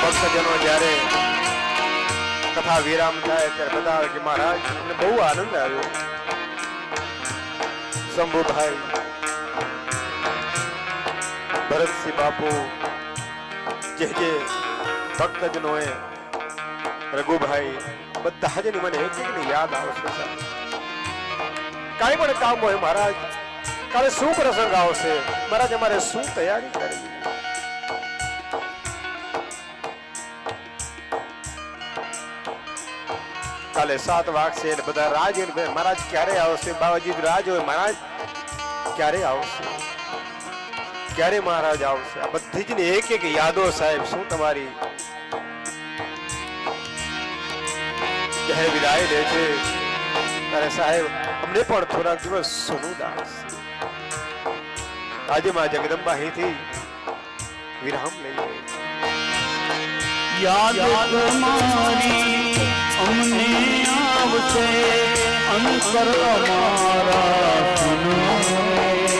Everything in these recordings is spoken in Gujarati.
ભક્તજનો જ્યારે કથા વિરામ થાય ત્યારે બધા આવે કે મહારાજ અમને બહુ આનંદ આવ્યો શંભુભાઈ ભરતસિંહ બાપુ જે જે ભક્તજનોએ રઘુભાઈ બધા જ મને એક એકની યાદ આવશે સાહેબ. કાંઈ પણ કામ હોય મહારાજ કાલે શું પ્રસંગ આવશે મહારાજ અમારે શું તૈયારી કરવી કાલે સાત વાગશે એટલે બધા રાજ એને કહે, મહારાજ ક્યારે આવશે બાવાજી રાજ હોય મહારાજ ક્યારે આવશે ક્યારે મહારાજ આવશે આ બધી જ ને એક એક યાદો સાહેબ શું તમારી જ્યારે વિદાય લે છે ત્યારે સાહેબ અમને પણ થોડાક દિવસ સોનું દાસ આજે માં જગદંબા અહીંથી વિરામ લઈએ યાદ તમારી અમને આવશે. અંતર અમારા સુનાવે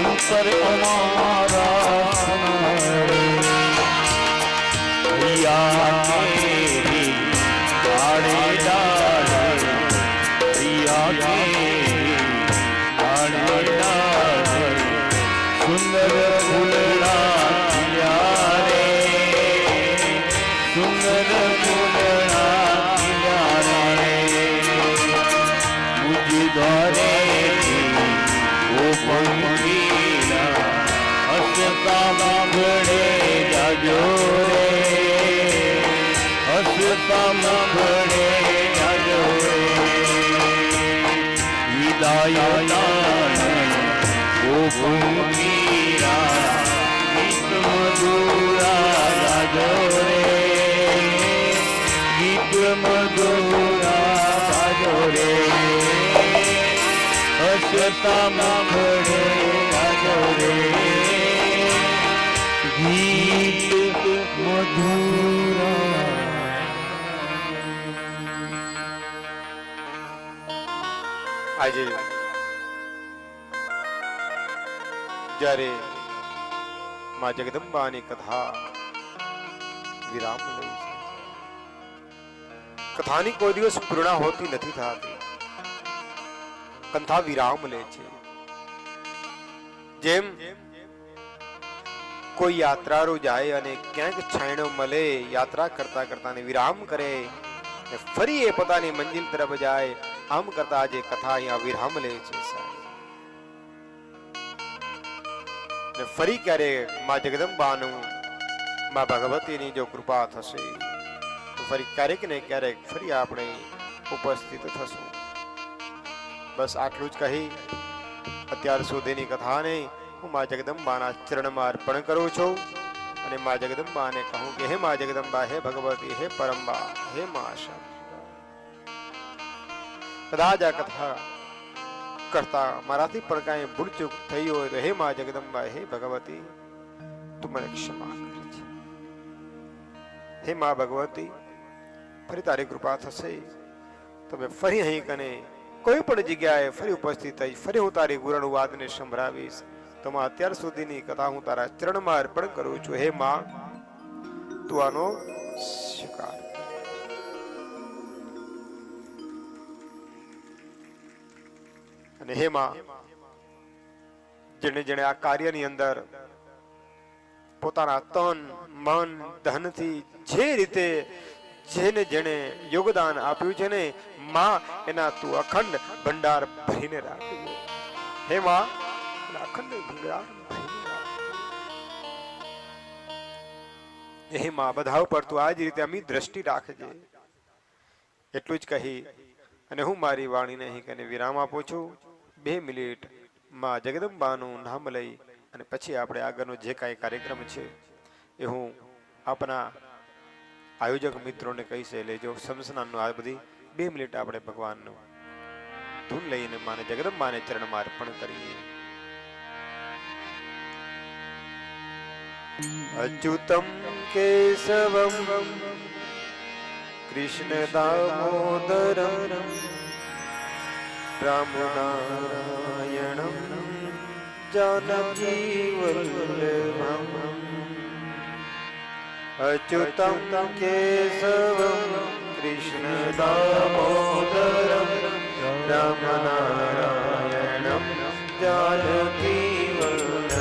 અંતર અમારા સુનાવે યા કેરી ડાળે. ડાળે યા કેરી ડાળે. ડાળે સુંદર ફૂલડા રે સુંદર હસતા મુખડે જાજો રે. હસતા મુખડે જાજો રે વિદાય ભૂમિરા ગીત મધુરા ગાજો રે. ગીત મધુરા ગાજો રે. હસતા મુખડે આજે જ્યારે માં જગદંબાની કથા વિરામ લઈ છે કથાની કોઈ દિવસ પૂર્ણ હોતી નથી થતી કથા વિરામ લે છે જેમ કોઈ યાત્રાળુ જાય અને ક્યાંક છાંયડો મળે યાત્રા કરતા કરતા ને વિરામ કરે ને ફરી એ પોતાની મંજિલ તરફ જાય આમ કરતા આજે કથા અહીંયા વિરામ લે છે સાહેબ. ફરી ક્યારે માં જગદંબાનું, માં ભગવતીની જો કૃપા થશે, તો ફરી ક્યારેક ને ક્યારેક ફરી આપણે ઉપસ્થિત થશું. બસ આટલું જ કહી, અત્યાર સુધીની કથાને હું માં જગદંબાના ચરણમાં અર્પણ કરું છું અને માં જગદંબાને કહું કે, હે માં જગદંબા, હે ભગવતી, હે પરંબા હે માં આ કથા કરતા મારાથી પણ કાંઈ ભૂલચૂક થઈ હોય તો હે મા જગદંબા, હે ભગવતી, તું મને ક્ષમા કરજે હે મા ભગવતી, ફરી તારી કૃપા થશે. તમે ફરી અહીં કને કોઈ પણ જગ્યાએ ફરી ઉપસ્થિત થઈ, ફરી હું તારી ગુરણ વાદને સંભળાવીશ. તો અત્યાર સુધીની કથા હું તારા ચરણમાં અર્પણ કરું છું. હે માં, તું આનો સ્વીકાર અને હે માં જેને જેને આ કાર્યની અંદર પોતાના તન, મન, ધનથી જે રીતે જેને જેને યોગદાન આપ્યું છે ને, માં, એના તું અખંડ ભંડાર ભરીને રાખજો હે માં અખંડ ભંડાર હે માં બધા ઉપર તું આ જ રીતે અમી દ્રષ્ટિ રાખજે. એટલું જ કહી અને હું મારી વાણીને અહીં કને વિરામ આપું છું. બે મિનિટમાં જગદંબાનું નામ લઈ અને પછી આપણે આગળનો જે કાંઈ કાર્યક્રમ છે એ હું આપના આયોજક મિત્રોને કહીશ એ લેજો. સમસનાનું આ બધી બે મિનિટ આપણે ભગવાનનું ધૂન લઈને માને જગદંબાને ચરણમાં અર્પણ કરીએ. અચ્યુતમ કેશવમ कृष्ण दामोदर रामनारायणं जानकीवल्लभम् अच्युत केशव कृष्ण दामोदरं रामनारायणं जानकीवल्लभम्।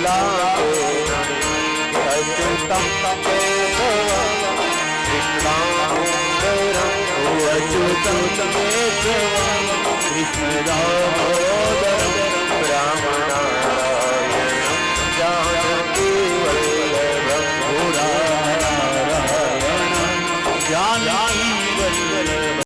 Krishna Ram,